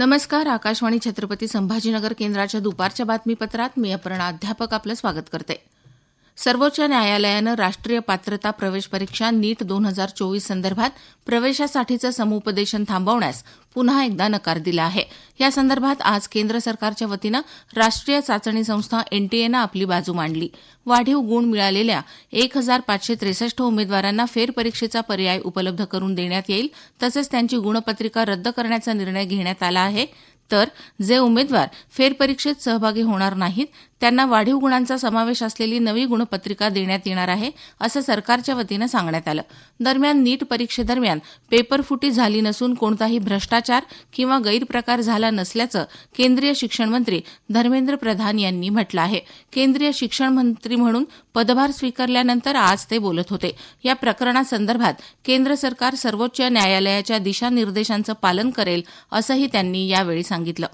नमस्कार आकाशवाणी छत्रपती संभाजीनगर केंद्राच्या दुपारच्या बातमीपत्रात मी अपर्णा अध्यापक आपलं स्वागत करते. सर्वोच्च न्यायालयानं राष्ट्रीय पात्रता प्रवेश परीक्षा नीट दोन हजार चोवीस संदर्भात प्रवेशासाठीचं समुपदेशन थांबवण्यास पुन्हा एकदा नकार दिला आहे. या संदर्भात आज केंद्र सरकारच्या वतीनं राष्ट्रीय चाचणी संस्था एनटीएनं आपली बाजू मांडली. वाढीव गुण मिळालेल्या एक हजार पाचशे त्रेसष्ट उमेदवारांना फेरपरीक्षेचा पर्याय उपलब्ध करून देण्यात येईल तसंच त्यांची गुणपत्रिका रद्द करण्याचा निर्णय घेण्यात आला आहे. तर जे उमेदवार फेरपरीक्षेत सहभागी होणार नाहीत त्यांना वाढीव गुणांचा समावेश असलेली नवी गुणपत्रिका देण्यात येणार आहे असं सरकारच्या वतीनं सांगण्यात आलं. दरम्यान नीट परीक्षेदरम्यान पेपरफुटी झाली नसून कोणताही भ्रष्टाचार किंवा गैरप्रकार झाला नसल्याचं केंद्रीय शिक्षण मंत्री धर्मेंद्र प्रधान यांनी म्हटलं आहे. केंद्रीय शिक्षण मंत्री म्हणून पदभार स्वीकारल्यानंतर आज ते बोलत होते. या प्रकरणासंदर्भात केंद्र सरकार सर्वोच्च न्यायालयाच्या दिशानिर्देशांचं पालन करेल असंही त्यांनी यावेळी सांगितलं.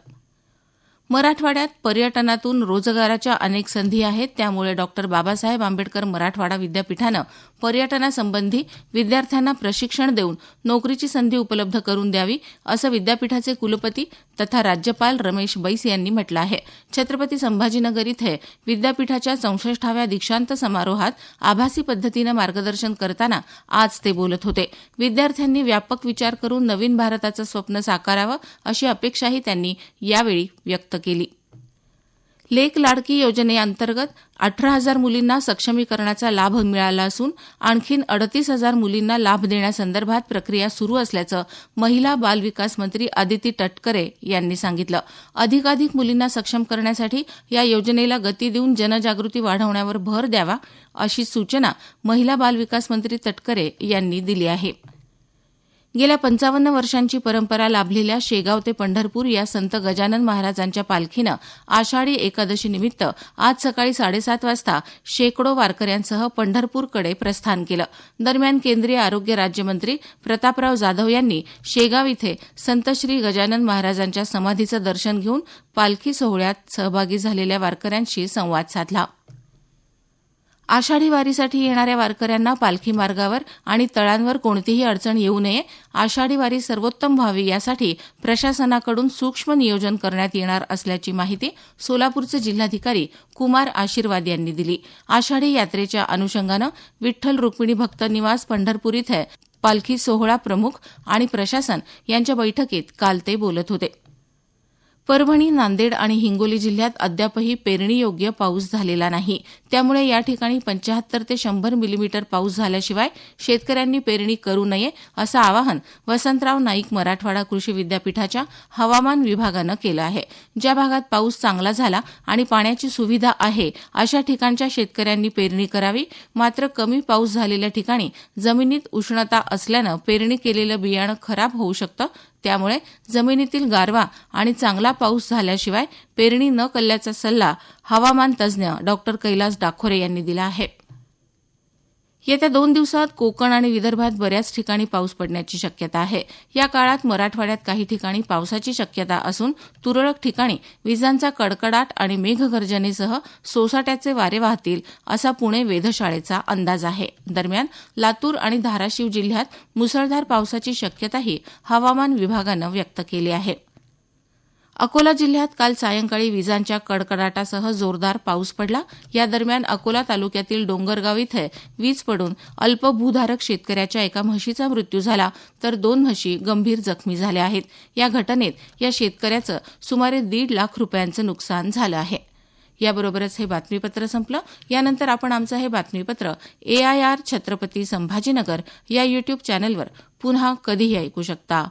मराठवाड्यात पर्यटनातून रोजगाराच्या अनेक संधी आहेत. त्यामुळे डॉक्टर बाबासाहेब आंबेडकर मराठवाडा विद्यापीठानं पर्यटनासंबंधी विद्यार्थ्यांना प्रशिक्षण देऊन नोकरीची संधी उपलब्ध करून द्यावी असं विद्यापीठाचे कुलपती तथा राज्यपाल रमेश बैस यांनी म्हटलं आहे. छत्रपती संभाजीनगर इथे विद्यापीठाच्या चौसष्टाव्या दीक्षांत समारोहात आभासी पद्धतीनं मार्गदर्शन करताना आज ते बोलत होते. विद्यार्थ्यांनी व्यापक विचार करून नवीन भारताचं स्वप्न साकारावं अशी अपेक्षाही त्यांनी यावेळी व्यक्त केली. लेक लाडकी योजनेअंतर्गत अठरा हजार मुलींना सक्षमीकरणाचा लाभ मिळाला असून आणखीन अडतीस हजार मुलींना लाभ देण्यासंदर्भात प्रक्रिया सुरू असल्याचं महिला बाल विकास मंत्री आदिती तटकरे यांनी सांगितलं. अधिकाधिक मुलींना सक्षम करण्यासाठी या योजनेला गती देऊन जनजागृती वाढवण्यावर भर द्यावा अशी सूचना महिला बाल विकास मंत्री तटकरे यांनी दिली आहे. गेल्या पंचावन्न वर्षांची परंपरा लाभलेल्या शेगाव ते पंढरपूर या संत गजानन महाराजांच्या पालखीनं आषाढी एकादशीनिमित्त आज सकाळी साडेसात वाजता शेकडो वारकऱ्यांसह पंढरपूरकडे प्रस्थान केलं. दरम्यान केंद्रीय आरोग्य राज्यमंत्री प्रतापराव जाधव यांनी शेगाव इथे संत श्री गजानन महाराजांच्या समाधीचं दर्शन घेऊन पालखी सोहळ्यात सहभागी झालेल्या वारकऱ्यांशी संवाद साधला. आषाढी वारीसाठी येणाऱ्या वारकऱ्यांना पालखी मार्गावर आणि तळांवर कोणतीही अडचण येऊ नये. आषाढी वारी सर्वोत्तम व्हावी यासाठी प्रशासनाकडून सूक्ष्म नियोजन करण्यात येणार असल्याची माहिती सोलापूरचे जिल्हाधिकारी कुमार आशीर्वाद यांनी दिली. आषाढी यात्रेच्या अनुषंगानं विठ्ठल रुक्मिणी भक्त निवास पंढरपूर इथं पालखी सोहळा प्रमुख आणि प्रशासन यांच्या बैठकीत काल ते बोलत होते. परभणी नांदेड आणि हिंगोली जिल्ह्यात अद्यापही पेरणीयोग्य पाऊस झालेला नाही. त्यामुळे या ठिकाणी पंचाहत्तर ते शंभर मिलीमीटर पाऊस झाल्याशिवाय शेतकऱ्यांनी पेरणी करू नये असं आवाहन वसंतराव नाईक मराठवाडा कृषी विद्यापीठाच्या हवामान विभागानं केलं आहे. ज्या भागात पाऊस चांगला झाला आणि पाण्याची सुविधा आहे अशा ठिकाणच्या शेतकऱ्यांनी पेरणी करावी. मात्र कमी पाऊस झालेल्या ठिकाणी जमिनीत उष्णता असल्यानं पेरणी केलेलं बियाणं खराब होऊ शकतं त्यामुळे जमिनीतील गारवा आणि चांगला पाऊस झाल्याशिवाय पेरणी न कल्ल्याचा सल्ला हवामान तज्ज्ञ डॉक्टर कैलास डाखोरे यांनी दिला आहे. येत्या दोन दिवसात कोकण आणि विदर्भात बऱ्याच ठिकाणी पाऊस पडण्याची शक्यता आहे. या काळात मराठवाड्यात काही ठिकाणी पावसाची शक्यता असून तुरळक ठिकाणी विजांचा कडकडाट आणि मेघगर्जनेसह सोसाट्याचे वारे वाहतील असा पुणे वेधशाळेचा अंदाज आहे. दरम्यान लातूर आणि धाराशिव जिल्ह्यात मुसळधार पावसाची शक्यताही हवामान विभागानं व्यक्त केली आहे. अकोला जिल्ह्यात काल सायंकाळी विजांच्या कडकडाटासह जोरदार पाऊस पडला. या दरम्यान अकोला तालुक्यातील डोंगरगाव इथं वीज पडून अल्पभूधारक शेतकऱ्याच्या एका म्हशीचा मृत्यू झाला तर दोन म्हशी गंभीर जखमी झाल्या आहेत. या घटनेत या शेतकऱ्याचं सुमारे दीड लाख रुपयांचं नुकसान झालं आहे. याबरोबरच हे बातमीपत्र संपलं. यानंतर आपण आमचं हे बातमीपत्र एआयआर छत्रपती संभाजीनगर या युट्यूब चॅनलवर पुन्हा कधीही ऐकू शकता.